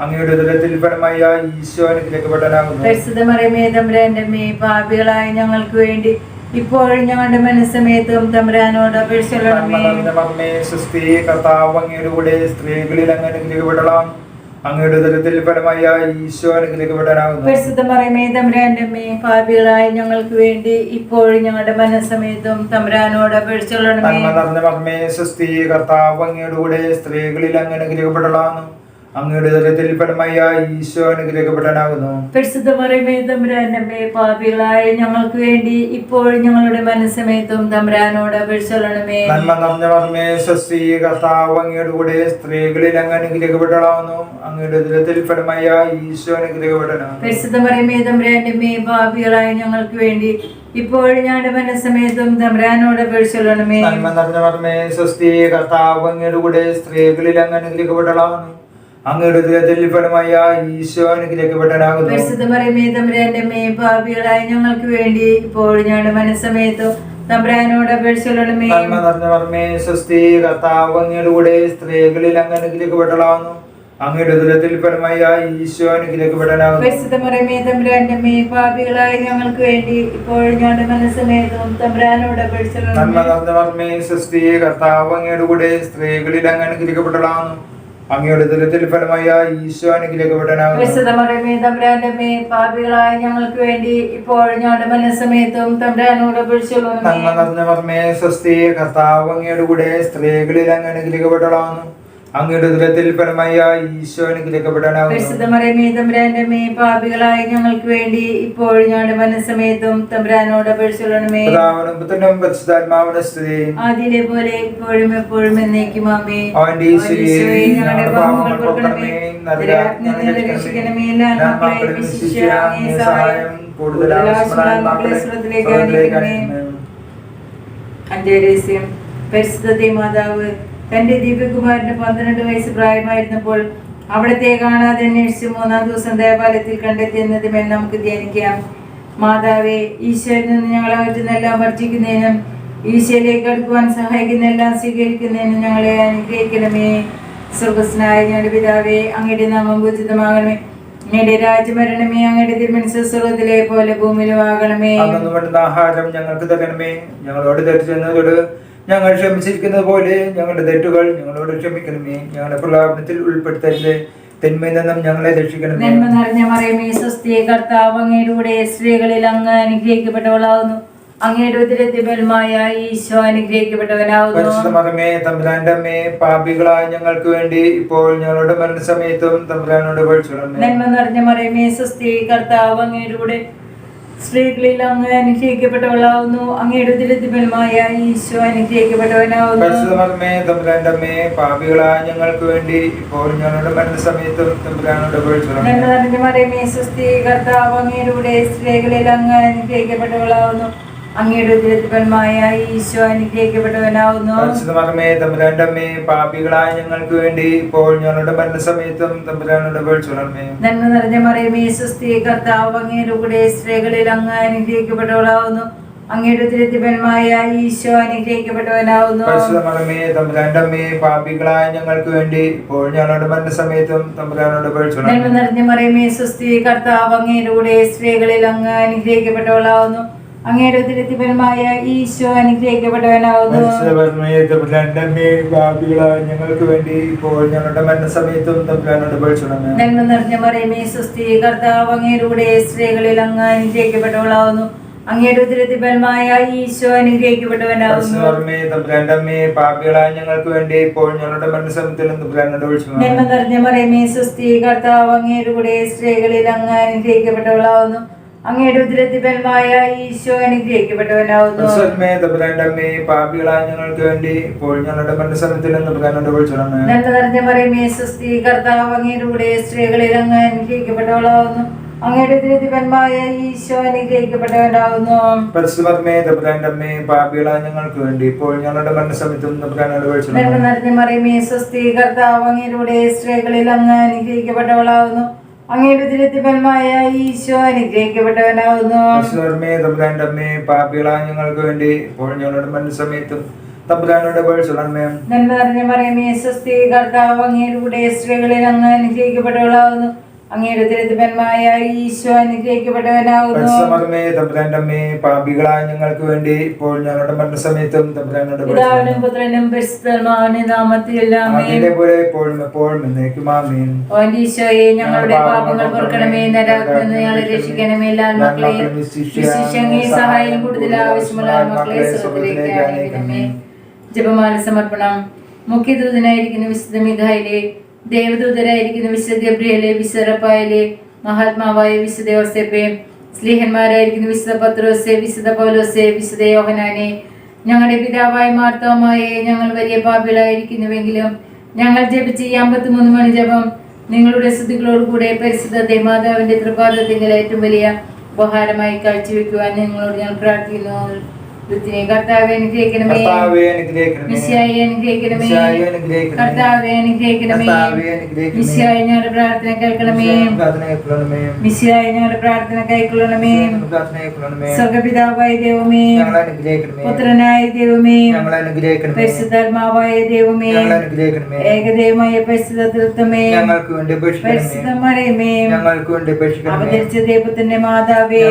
അങ്ങയുടെ ഉദരത്തിൽ ഫലമായ ഈശോ അനുഗ്രഹിക്കപ്പെട്ടനാകുന്നു പരിശുദ്ധമറിയമേ തമ്പുരാന്റെ മേ പാപികളായ ഞങ്ങൾക്ക് വേണ്ടി ഇപ്പോഴും ഞങ്ങളുടെ മനസ്സമേത്തും തമ്പുരാനോട് മർമ്മേ സ്വസ്തി കർത്താവ് അങ്ങയുടെ കൂടെ സ്ത്രീകളിൽ അങ്ങ് അനുഗ്രഹിക്കപ്പെട്ടളാവുന്നു അങ്ങയുടെ ഉദരത്തിൽ ഫലമായ ഈശോ പരിശുദ്ധ മറിയമേ തമ്പുരാന്റെ അമ്മേ പാപികളായ ഞങ്ങൾക്ക് വേണ്ടി ഇപ്പോഴും ഞങ്ങളുടെ മനസ്സമേതും തമ്പുരാനോട് അപേക്ഷിച്ചുള്ളണമേ നന്മ നിറഞ്ഞ മർമ്മേ സ്വസ്തി കർത്താവ് അങ്ങയുടെ കൂടെ സ്ത്രീകളിൽ അങ്ങനെ അനുഗ്രഹിക്കപ്പെട്ടളാവുന്നു അങ്ങയുടെ ഹൃദയത്തിൽ ഫലമായ ഈശോ അനുഗ്രഹിക്കപ്പെടാനാകുന്നു പരിശുദ്ധമറിയമേ തമ്പുരാന്റെ മേ പാപികളായ ഞങ്ങൾക്ക് വേണ്ടി ഇപ്പോൾ ഞങ്ങളുടെ മനസ്സമയത്തും തമ്പുരാനോട് അപേക്ഷിച്ചുള്ളണമേ നന്മ നിറഞ്ഞ മർമ്മേ സ്വസ്തി കർത്താവ് അങ്ങയുടെ കൂടെ സ്ത്രീകളിൽ അങ്ങ് അനുഗ്രഹിക്കപ്പെടാവുന്നു അങ്ങയുടെ ഹൃദയത്തിൽ ഫലമായ ഈശോ അനുഗ്രഹപ്പെടണം പരിശുദ്ധമറിയമേ തമ്പുരാന്റെ പാപികളായ ഞങ്ങൾക്ക് വേണ്ടി ഇപ്പോൾ ഞങ്ങളുടെ മനസ്സമയത്തും തമ്പുരാനോട് അപേക്ഷിച്ചുള്ളണമേ നന്മ നിറഞ്ഞ മർമ്മേ സ്വസ്തി കർത്താവ് അങ്ങയുടെ കൂടെ സ്ത്രീകളിൽ അങ്ങ് അനുഗ്രഹിക്കപ്പെട്ടളാവുന്നു അങ്ങയുടെ ഉദരത്തിൽ ഫലമായ ഈശോ അനുഗ്രഹിക്കപ്പെട്ടനാകുന്നു പരിശുദ്ധ തമ്പുരാന്റെ മേ പാപികളായ ഞങ്ങൾക്ക് വേണ്ടി ഇപ്പോൾ ഞങ്ങളുടെ മനസ്സമയത്തും തമ്പുരാനോട് അപേക്ഷിച്ചുള്ളമേ നന്മ സ്വസ്തി കർത്താവ് അങ്ങയുടെ കൂടെ സ്ത്രീകളിൽ അങ്ങ് അനുഗ്രഹിക്കപ്പെട്ടവളാകുന്നു. അങ്ങയുടെ ദുരത്തിൽ ഫലമായ ഈശോ അനുഗ്രഹിക്കപ്പെട്ടവനാകുന്നു. പരിശുദ്ധ മറിയമേ തമ്പുരാന്റെ മേ പാപികളായ ഞങ്ങൾക്ക് വേണ്ടി ഇപ്പോൾ ഞങ്ങളുടെ മനസ്സമേതും തമ്പുരാനോട് നന്മ അപേക്ഷിച്ചുള്ളമേ സ്വസ്തി കർത്താവ് അങ്ങയുടെ കൂടെ സ്ത്രീകളിൽ അങ്ങ് അങ്ങയുടെ ദുരിതത്തിൽ ഫലമായ ഈശോ അനുഗ്രഹിക്കപ്പെട്ടവനാകുന്നു പരിശുദ്ധ മറിയമേ തമ്പുരാന്റെ മേ പാപികളായ ഞങ്ങൾക്ക് വേണ്ടി ഇപ്പോൾ ഞങ്ങളുടെ മനസ്സമേതും തമ്പുരാനോട് അപേക്ഷിച്ചുള്ളമേ നന്മ നിറഞ്ഞ മർമ്മേ സ്വസ്തി കർത്താവ് അങ്ങയുടെ കൂടെ സ്ത്രീകളിൽ അങ്ങ് അനുഗ്രഹിക്കപ്പെട്ടവളാകുന്നു അങ്ങയുടെ ഉദരത്തിൽ പരമായ ഈശോ മേ പാപികളായ ഞങ്ങൾക്ക് വേണ്ടി ഇപ്പോൾ ഞങ്ങളുടെ മനസ്സമേതും തമ്പുരാനോട് പിതാവിനും പുത്രനും പരിശുദ്ധാത്മാവിന്റെ സ്തുതി. ആദ്യയിലെ പോലെ ഇപ്പോഴും എപ്പോഴും എന്നേക്കും ആമേ അവന്റെ ഞങ്ങളുടെ പാപങ്ങൾ നിന്ന് രക്ഷിക്കണമേ. എല്ലാ ആത്മാക്കളെയും വിശിഷ്യ സഹായം കൂടുതൽ അനുഗ്രഹിക്കണമേ അഞ്ചേരസ്യം പരിശുദ്ധ മാതാവ് തന്റെ ദീപകുമാരന് പന്ത്രണ്ട് വയസ്സ് പ്രായമായിരുന്നപ്പോൾ അവിടത്തെ കാണാതെ അന്വേഷിച്ച് മൂന്നാം ദിവസം ദേവാലയത്തിൽ കണ്ടെത്തിയെന്നതുമെന്ന് നമുക്ക് ധ്യാനിക്കാം. മാതാവെ ഈശോയിൽ നിന്ന് ഞങ്ങളെ അകറ്റുന്നെല്ലാം വർജിക്കുന്നതിനും ഈശോയിലേക്ക് അടുക്കുവാൻ സഹായിക്കുന്ന എല്ലാം സ്വീകരിക്കുന്നതിനും ഞങ്ങളെ അനുഗ്രഹിക്കണമേ. സ്വർഗസ്നായ ഞങ്ങളുടെ പിതാവേ അങ്ങയുടെ നാമം ഉചിതമാകണമേ. അങ്ങയുടെ രാജ്യമരണമേ അങ്ങയുടെ തിരുമനസ് പോലെ ഭൂമിയിലും ആകണമേ. ആഹാരം ഞങ്ങൾക്ക് തരണമേ. ഞങ്ങളോട് തെറ്റ് ചെയ്യുന്നതോട് ഞങ്ങൾ ക്ഷമിച്ചിരിക്കുന്നത് പോലെ ഞങ്ങളുടെ തെറ്റുകൾ ഞങ്ങളോട് ക്ഷമിക്കണമേ. ഞങ്ങളുടെ പ്രലാപനത്തിൽ ഉൾപ്പെടുത്തരുത്. തിന്മയിൽ നിന്നും ഞങ്ങളെ രക്ഷിക്കണമേ. നന്മ നിറഞ്ഞ മറിയമേ സ്വസ്തി കർത്താവ് അങ്ങയുടെ കൂടെ സ്ത്രീകളിൽ അങ്ങ് അനുഗ്രഹിക്കപ്പെട്ടവളാകുന്നു അങ്ങയുടെ ഈശോ തമ്പുരാന്റെ അമ്മേ പാപികളായ ഞങ്ങൾക്ക് വേണ്ടി ഇപ്പോൾ ഞങ്ങളുടെ മരണസമയത്തും തമ്പുരാനോട് നന്മ നിറഞ്ഞ മറിയമേ സ്വസ്തി കർത്താവ് അങ്ങയുടെ സ്ത്രീകളിൽ അങ്ങ് അനുഗ്രഹിക്കപ്പെട്ടവളാവുന്നു. അങ്ങയുടെ ഉദരത്തിൽ ബലമായ ഈശോ അനുഗ്രഹിക്കപ്പെട്ടവനാവുന്നു. പാപികളായ ഞങ്ങൾക്ക് വേണ്ടി ഇപ്പോൾ ഞങ്ങളുടെ മരണസമയത്തും തമ്പുരാനോട് കർത്താവ് അങ്ങയുടെ സ്ത്രീകളിൽ അങ്ങ് അനുഗ്രഹിക്കപ്പെട്ടവളാവുന്നു. അങ്ങയുടെ ഉദരത്തിൽ ഈശോ അനുഗ്രഹിക്കപ്പെട്ടവനാവുന്നു. പരിശുദ്ധ മതമേ തമ്പുരാന്റെ അമ്മേ പാപികളായ ഞങ്ങൾക്ക് വേണ്ടി ഇപ്പോൾ ഞങ്ങളുടെ മരണസമയത്തും തമ്പുരാനോട് പഠിച്ചിടണമേ നന്മ നിറഞ്ഞ മറിയമേ സുസ്ഥി കർത്താവ് അങ്ങയുടെ കൂടെ സ്ത്രീകളിൽ അങ്ങ് അനുഗ്രഹിക്കപ്പെട്ടവളാവുന്നു. അങ്ങയുടെ ഉദരത്തിപരമായ ഈശോ അനുഗ്രഹിക്കപ്പെട്ടവനാവുന്നു. പരിശുദ്ധ മതമേ തമ്പുരാന്റെ അമ്മേ പാപികളായ ഞങ്ങൾക്ക് വേണ്ടി ഇപ്പോൾ ഞങ്ങളുടെ മരണസമയത്തും തമ്പുരാനോട് നന്മ പഠിച്ചിടണമേ നിറഞ്ഞ മറിയമേ സുസ്ഥി കർത്താവ് അങ്ങയുടെ കൂടെ സ്ത്രീകളിൽ അങ്ങ് അനുഗ്രഹിക്കപ്പെട്ടവളാവുന്നു. അങ്ങയുടെ തിരുത്തിപരമായ ഈശോ അനുഗ്രഹിക്കപ്പെട്ടവനാവുന്നു. ഞങ്ങൾക്ക് വേണ്ടി ഇപ്പോൾ ഞങ്ങളുടെ മരണസമയത്തും നന്മ നിറഞ്ഞ മറിയമേ സുസ്ഥി കർത്താവ് അങ്ങയുടെ സ്ത്രീകളിൽ അങ്ങ് അനുഗ്രഹിക്കപ്പെട്ടവളാവുന്നു. അങ്ങയുടെ തിരുത്തിപരമായ ഈശോ അനുഗ്രഹിക്കപ്പെട്ടവനാവുന്നു. പാപികളായ ഞങ്ങൾക്ക് വേണ്ടി ഇപ്പോൾ ഞങ്ങളുടെ മരണസമയത്തിലും നന്മ നിറഞ്ഞ മറിയമേ സുസ്ഥി കർത്താവ് അങ്ങയുടെ സ്ത്രീകളിൽ അങ്ങ് അനുഗ്രഹിക്കപ്പെട്ടവളാവുന്നു. അങ്ങയുടെ ഉദരത്തിപരമായ ഈശോ അനുഗ്രഹിക്കപ്പെട്ടവനാവുന്നു. പാപികളായ ഞങ്ങൾക്ക് വേണ്ടി ഇപ്പോൾ ഞങ്ങളുടെ മരണസമയത്തിലും തമ്പുരാനോട് പഠിച്ചിടണമേ നന്മ നിറഞ്ഞ മറിയമേ സുസ്ഥി കർത്താവ് അങ്ങയുടെ സ്ത്രീകളിൽ അങ്ങ് അനുഗ്രഹിക്കപ്പെട്ടവളാവുന്നു. അങ്ങയുടെ ഉദരത്തിപരമായ ഈശോ അനുഗ്രഹിക്കപ്പെട്ടവനാവുന്നു. പരിശുദ്ധമേ പാപികളായ ഞങ്ങൾക്ക് വേണ്ടി ഇപ്പോൾ ഞങ്ങളുടെ മരണസമയത്തും നിറഞ്ഞ മറിയമേ കർത്താവ് അങ്ങയുടെ സ്ത്രീകളിൽ അങ്ങ് അനുഗ്രഹിക്കപ്പെട്ടവളാവുന്നു. അങ്ങയുടെ ഈശോ അനുഗ്രഹിക്കപ്പെട്ടവനാവുന്നു. പരിശുദ്ധമേ തമ്പുരാന്റെ അമ്മേ പാപികളായ ഞങ്ങൾക്ക് വേണ്ടി ഇപ്പോൾ ഞങ്ങളുടെ മരണസമയത്തും തമ്പുരാനോട് പഠിച്ചിടണമേ നന്മ നിറഞ്ഞ മറിയമേ സ്വസ്തി കർത്താവ് അങ്ങയുടെ കൂടെ സ്ത്രീകളിൽ അങ്ങ് അനുഗ്രഹിക്കപ്പെട്ടവളാവുന്നു. അങ്ങയുടെ ഉദരത്തിപരമായ ഈശോ അനുഗ്രഹിക്കപ്പെട്ടവനാകുന്നു. പാപികളായ ഞങ്ങൾക്ക് വേണ്ടി ഇപ്പോൾ ഞങ്ങളുടെ മരണസമയത്തും പിതാവിനും പുത്രനും പോലെ എപ്പോഴും എപ്പോഴും ഈശോയെ ഞങ്ങളുടെ പാപങ്ങൾ പൊറുക്കണമേ നരകത്തിൽ ഞങ്ങളെ രക്ഷിക്കണമേ എല്ലാ മക്കളെയും സഹായം കൂടുതൽ ആവശ്യമുള്ള മക്കളെ ജപമാല സമർപ്പണം. മുഖ്യദൂതനായിരിക്കുന്ന വിശുദ്ധ മിഖായിലെ ദേവദൂതരായിരിക്കുന്ന വിശുദ്ധ ഗബ്രിയലെ വിശുദ്ധപ്പായലെ മഹാത്മാവായ വിശുദ്ധ യോസെപ്പെ സ്ലീഹന്മാരായിരിക്കുന്ന വിശുദ്ധ പത്രോസെ വിശുദ്ധ പൗലോസെ വിശുദ്ധ യോഹനാനെ ഞങ്ങളുടെ പിതാവായ മാർത്തോമായെ ഞങ്ങൾ വലിയ പാപികളായിരിക്കുന്നുവെങ്കിലും ഞങ്ങൾ ജപിച്ച ഈ അമ്പത്തിമൂന്ന് മണി ജപം നിങ്ങളുടെ സ്തുതികളോടുകൂടെ പരിശുദ്ധ ദേമാതാവിന്റെ തൃപാദത്തിങ്കൽ ഏറ്റവും വലിയ ഉപഹാരമായി കാഴ്ചവെക്കുവാൻ നിങ്ങളോട് ഞാൻ പ്രാർത്ഥിക്കുന്നു. കർത്താവെ അനുഗ്രഹിക്കണമേ മിശിയായി കർത്താവെ മിശിയായി ഞങ്ങളുടെ പ്രാർത്ഥന കേൾക്കണമേ. പ്രാർത്ഥന കേൾക്കണമേ. മിശിയായി ഞങ്ങളുടെ പ്രാർത്ഥന കൈക്കൊള്ളണമേ പ്രാർത്ഥന കേൾക്കണമേ. സ്വർഗപിതാവായ ദൈവമേ. ഞങ്ങളെ അനുഗ്രഹിക്കണമേ. പുത്രനായ ദൈവമേ. പരിശുദ്ധാത്മാവായ ദൈവമേ. ഏകദൈവമായ പരിശുദ്ധ തൃത്വമേ ഞങ്ങൾക്ക് വേണ്ടി അപേക്ഷിക്കണമേ പരിശുദ്ധ മറിയമേ. ഞങ്ങൾക്ക് വേണ്ടി അപേക്ഷിക്കണമേ അവതരിച്ച ദൈവത്തിന്റെ മാതാവേ.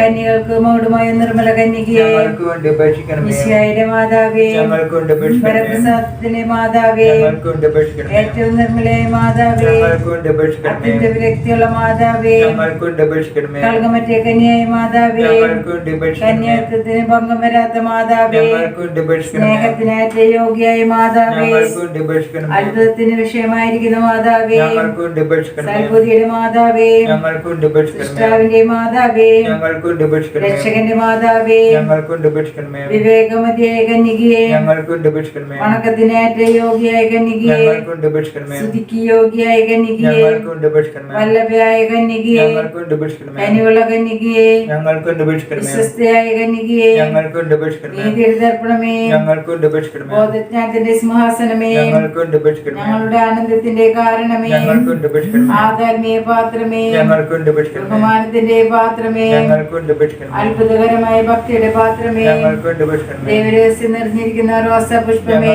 കന്യകൾക്ക് മൗഢമായ നിർമ്മല കന്യകയെ ഞങ്ങൾക്ക് വേണ്ടി അപേക്ഷിക്കണമേ മിശിയായുടെ മാതാവേ ഞങ്ങൾക്ക് വേണ്ടി അപേക്ഷിക്കണമേ മാതാവേ ഞങ്ങൾക്ക് വേണ്ടി അപേക്ഷിക്കണമേ ഏറ്റവും നിർമ്മലയായ മാതാവേ ഞങ്ങൾക്ക് വേണ്ടി അപേക്ഷിക്കണമേ അത്യന്ത വിരക്തിയുള്ള മാതാവേ ഞങ്ങൾക്ക് വേണ്ടി അപേക്ഷിക്കണമേ കളകമറ്റേ കന്യായ മാതാവേ ഞങ്ങൾക്ക് വേണ്ടി അപേക്ഷിക്കണമേ കന്യാത്വത്തിന് ഭംഗം വരാത്ത മാതാവേ ഞങ്ങൾക്ക് വേണ്ടി അപേക്ഷിക്കണമേ സ്നേഹത്തിനേറ്റ യോഗ്യായ മാതാവേ ഞങ്ങൾക്ക് വേണ്ടി അപേക്ഷിക്കണമേ അത്ഭുതത്തിന് വിഷയമായിരിക്കുന്ന മാതാവേ ഞങ്ങൾക്ക് വേണ്ടി അപേക്ഷിക്കണമേ സൽബുദ്ധിയുടെ മാതാവേ ഞങ്ങൾക്ക് വേണ്ടി അപേക്ഷിക്കണമേ മാതാവേ ഞങ്ങൾക്ക് വേണ്ടി അപേക്ഷിക്കണമേ രക്ഷകന്റെ മാതാവേ ഞങ്ങൾക്ക് വേണ്ടി അപേക്ഷിക്കണമേ വിവേകമതിയായ കന്യകയെ ഞങ്ങൾക്ക് വേണ്ടി അപേക്ഷിക്കണമേ വണക്കത്തിനേറ്റ യോഗ്യായ കന്യകയെ ഞങ്ങൾക്ക് വേണ്ടി അപേക്ഷിക്കണമേ സ്തുതിക്ക് യോഗ്യായ കന്യകയെ ഞങ്ങൾക്ക് വേണ്ടി അപേക്ഷിക്കണമേ വല്ലഭയായ കന്യകയെ ഞങ്ങൾക്ക് വേണ്ടി അപേക്ഷിക്കണമേ കനിവുള്ള കന്യകയെ ഞങ്ങൾക്ക് വേണ്ടി അപേക്ഷിക്കണമേ വിശ്വസ്തയായ കന്യകയെ ഞങ്ങൾക്ക് വേണ്ടി അപേക്ഷിക്കണമേ നീതിയുടെ ദർപ്പണമേ ഞങ്ങൾക്ക് വേണ്ടി അപേക്ഷിക്കണമേ ബോധജ്ഞാനത്തിന്റെ സിംഹാസനമേ ഞങ്ങൾക്ക് വേണ്ടി ഞങ്ങളുടെ ആനന്ദത്തിന്റെ കാരണമേ ഞങ്ങൾക്ക് വേണ്ടി അപേക്ഷിക്കണമേ ആധാത്മീയ പാത്രമേ ഞങ്ങൾക്ക് വേണ്ടി അപേക്ഷിക്കണമേ ബഹുമാനത്തിന്റെ പാത്രമേ ഞങ്ങൾക്ക് വേണ്ടി അപേക്ഷിക്കണമേ അത്ഭുതകരമായ ഭക്തിയുടെ പാത്രമേ വേണ്ടി അപേക്ഷിക്കണമേ ദൈവരഹസ്യം നിറഞ്ഞിരിക്കുന്ന റോസ പുഷ്പമേ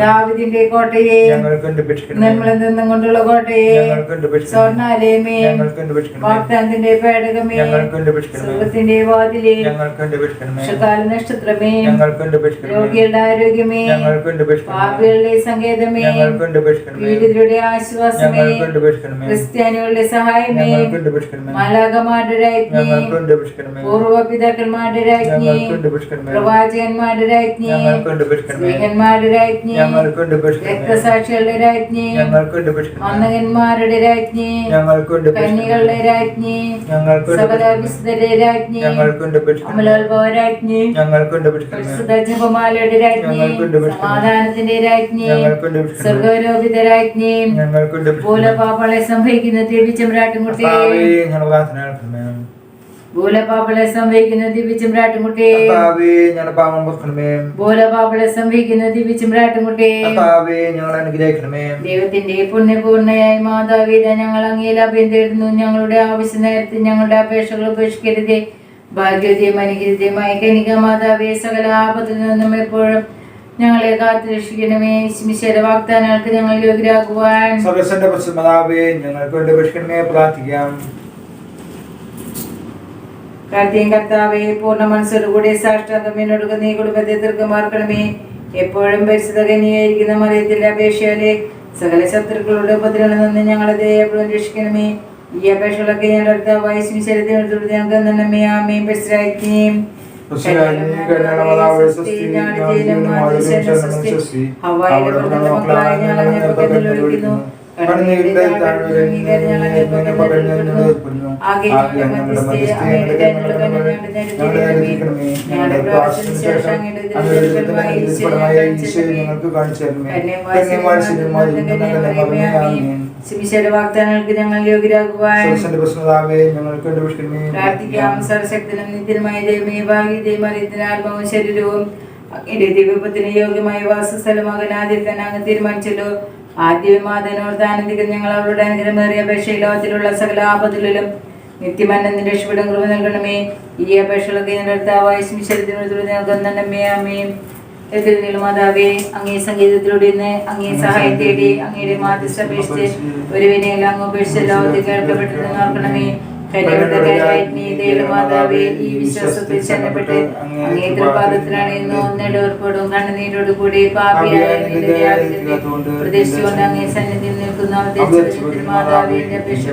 ദാവിദിന്റെ കോട്ടയെ നിർമ്മല നിന്നും കൊണ്ടുള്ള കോട്ടയെ സ്വർണാലയമേ വാഗ്ദാനത്തിന്റെ പേടകമേ സുഖത്തിന്റെ വാതിലേ അപേക്ഷിക്കണമേ നക്ഷത്രമേ രോഗികളുടെ ആരോഗ്യമേ പാപികളുടെ സങ്കേതമേ പീഡിതരുടെ ആശ്വാസമേ ക്രിസ്ത്യാനികളുടെ സഹായമേ മാലാകമാരുടെ പൂർവ പിതാക്കന്മാരുടെ രാജ്ഞി പ്രവാചകന്മാരുടെ രാജ്ഞി രക്തസാക്ഷികളുടെ രാജ്ഞി മന്നകന്മാരുടെ രാജ്ഞി കന്യകളുടെ രാജ്ഞി വിശുദ്ധരുടെ രാജ്ഞി അമലോത്ഭവ രാജ്ഞി ജപമാലയുടെ രാജ്ഞി. സമാധാനത്തിന്റെ രാജ്ഞി സ്വർഗരോപിത രാജ്ഞി ഭൂലപാപങ്ങളെ സംഭവിക്കുന്ന ദിവ്യചമ്രാട്ടുംകുട്ടി ഭൂലപാപ്പളെ സംഭവിക്കുന്ന ദിവ്യചമ്രാട്ടുംകുട്ടി ഞങ്ങളുടെ പാപം പൊറുക്കണമേ. ഭൂലപാപ്പളെ സംഭവിക്കുന്ന ദിവ്യചമ്രാട്ടുംകുട്ടി കർത്താവേ ഞങ്ങളെ അനുഗ്രഹിക്കണമേ. ദൈവത്തിന്റെ പുണ്യപൂർണയായി മാതാവിത ഞങ്ങൾ അങ്ങയിൽ അഭയം തേടുന്നു. ഞങ്ങളുടെ ആവശ്യ നേരത്തെ ഞങ്ങളുടെ അപേക്ഷകൾ ഉപേക്ഷിക്കരുതേ. ഭാഗ്യതയും അനുഗ്രഹിതയുമായി കനിക മാതാവേ സകല ആപത്തിൽ നിന്നും എപ്പോഴും ഞങ്ങളെ കാത്തു രക്ഷിക്കണമേ മിശ്ര വാഗ്ദാനങ്ങൾക്ക് ഞങ്ങൾ യോഗ്യരാകുവാൻ. പ്രസന്നതാവേ ഞങ്ങൾക്ക് വേണ്ടി പ്രാർത്ഥിക്കാം. പ്രാർത്ഥിയും കർത്താവെ പൂർണ മനസ്സോടുകൂടി സാഷ്ടാന്തം എന്നോട് നീ കുടുംബത്തെ തീർക്കുമാർക്കണമേ. എപ്പോഴും പരിശുദ്ധകനിയായിരിക്കുന്ന മറിയത്തിന്റെ അപേക്ഷയിലെ സകല ശത്രുക്കളുടെ ഉപദ്രവങ്ങളിൽ നിന്ന് ഞങ്ങളെ എപ്പോഴും രക്ഷിക്കണമേ. ഈ അപേക്ഷകളൊക്കെ ഞങ്ങളുടെ അടുത്ത വയസ്സിന് ശരീരത്തിനടുത്തോട് ഞങ്ങൾക്ക് നന്മേ ആമയും വാഗ്ദാനങ്ങൾക്ക് ഞങ്ങൾ യോഗ്യരാകുവാൻ പ്രാർത്ഥിക്കാം. നിത്യനുമായ ദൈവമേ ആത്മാവും ശരീരവും അങ്ങയുടെ ദിവ്യപത്തിന് യോഗ്യമായ വാസസ്ഥലമാകാൻ ആദ്യം തന്നെ അങ്ങ് തീരുമാനിച്ചല്ലോ. ആദ്യമാതനോർത്ത് ആനന്ദിക്കുന്ന ഞങ്ങൾ അവരുടെ അനുഗ്രഹമേറിയ അപേക്ഷ ലോകത്തിലുള്ള സകല ആപത്തിലും നിത്യമന്നെ രക്ഷപ്പെടും കൃപ നൽകണമേ. ഈ അപേക്ഷകളൊക്കെ ഞങ്ങളുടെ അമ്മയും എതിർനീള മാതാവേ അങ്ങേ സംഗീതത്തിലൂടെ ഇന്ന് അങ്ങേ സഹായം തേടി അങ്ങയുടെ മാധ്യസ്ഥ അപേക്ഷിച്ച് ഒരു വിനയെല്ലാം അങ്ങ് ഉപേക്ഷിച്ച് ലോകത്തിൽ ഓർക്കണമേ മാതാവേ ഈ വിശ്വാസത്തിൽ ചെന്നപ്പെട്ട് അങ്ങേ കൃപാദത്തിലാണ് ഇന്ന് കണ്ണുനീരോട് കൂടി പാപിയായ പ്രതീക്ഷിച്ചുകൊണ്ട് അങ്ങേ സന്നിധിയിൽ നിൽക്കുന്ന മാതാവിന്റെ അപേക്ഷ